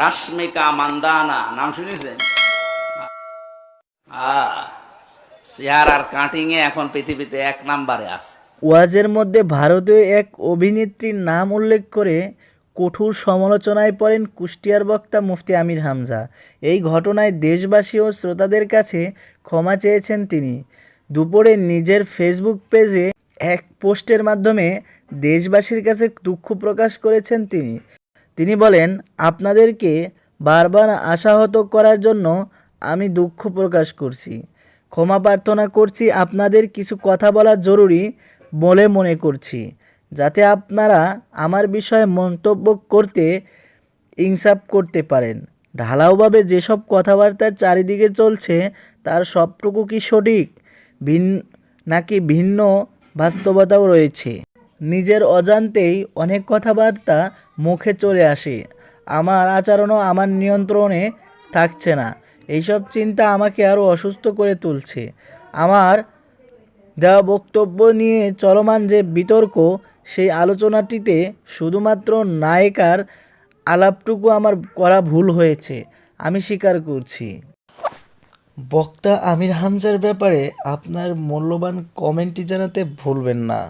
রাশ্মিকা মান্দানা নাম শুনেছেন? চেহারার কাটিং এ এখন পৃথিবীতে এক নাম্বারে আছে। ওয়াজের মধ্যে ভারতীয় এক অভিনেত্রীর নাম উল্লেখ করে কঠোর সমালোচনায় পড়েন কুষ্টিয়ার বক্তা মুফতি আমির হামজা। এই ঘটনায় দেশবাসী ও শ্রোতাদের কাছে ক্ষমা চেয়েছেন তিনি। দুপুরে নিজের ফেসবুক পেজে এক পোস্টের মাধ্যমে দেশবাসীর কাছে দুঃখ প্রকাশ করেছেন তিনি। তিনি বলেন, আপনাদেরকে বারবার আশাহত করার জন্য আমি দুঃখ প্রকাশ করছি। ক্ষমা প্রার্থনা করছি, আপনাদের কিছু কথা বলা জরুরি বলে মনে করছি, যাতে আপনারা আমার বিষয়ে মন্তব্য করতে ইনসাফ করতে পারেন। ঢালাওভাবে যেসব কথাবার্তা চারিদিকে চলছে, তার সবটুকু কি সঠিক? ভিন, নাকি ভিন্ন বাস্তবতাও রয়েছে? নিজের অজান্তেই অনেক কথাবার্তা মুখে চলে আসে। আমার আচরণও আমার নিয়ন্ত্রণে থাকছে না। এইসব চিন্তা আমাকে আরও অসুস্থ করে তুলছে। আমার দেওয়া বক্তব্য নিয়ে চলমান যে বিতর্ক, সেই আলোচনাটিতে শুধুমাত্র নায়িকার আলাপটুকু আমার করা ভুল হয়েছে, আমি স্বীকার করছি। বক্তা আমির হামজার ব্যাপারে আপনার মূল্যবান কমেন্টটি জানাতে ভুলবেন না।